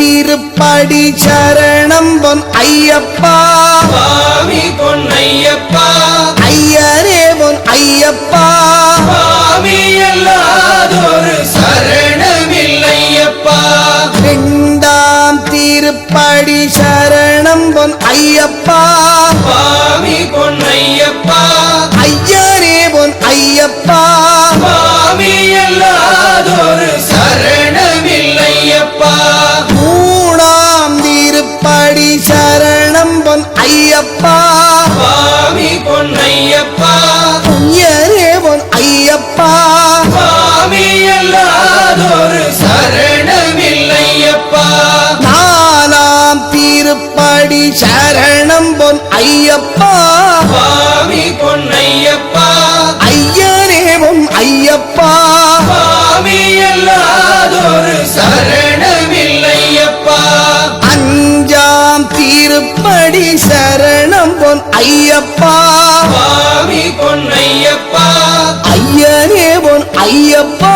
திருப்படி சரணம் பொன் ஐயப்பா. சுவாமி பொன்னையப்பா ஐயரே பொன் ஐயப்பா. சுவாமி எல்லாதொரு சரணமில்லையப்பா. இரண்டாம் திருப்படி சரணம் பொன் ஐயப்பா. சரணம் பொன் ஐயப்பா. சுவாமி பொன்னையப்பா. ஐயரே பொன் ஐயப்பா. சுவாமி எல்லாதொரு சரணமில்லையப்பா. நாலாம் திருப்படி சரணம் பொன் ஐயப்பா. சுவாமி பொன்னையப்பா. ஐயரே பொன் ஐயப்பா. சுவாமி எல்லாதொரு திருப்படி சரணம் பொன் ஐயப்பா? பொன் ஐயப்பா. ஐயனே பொன் ஐயப்பா.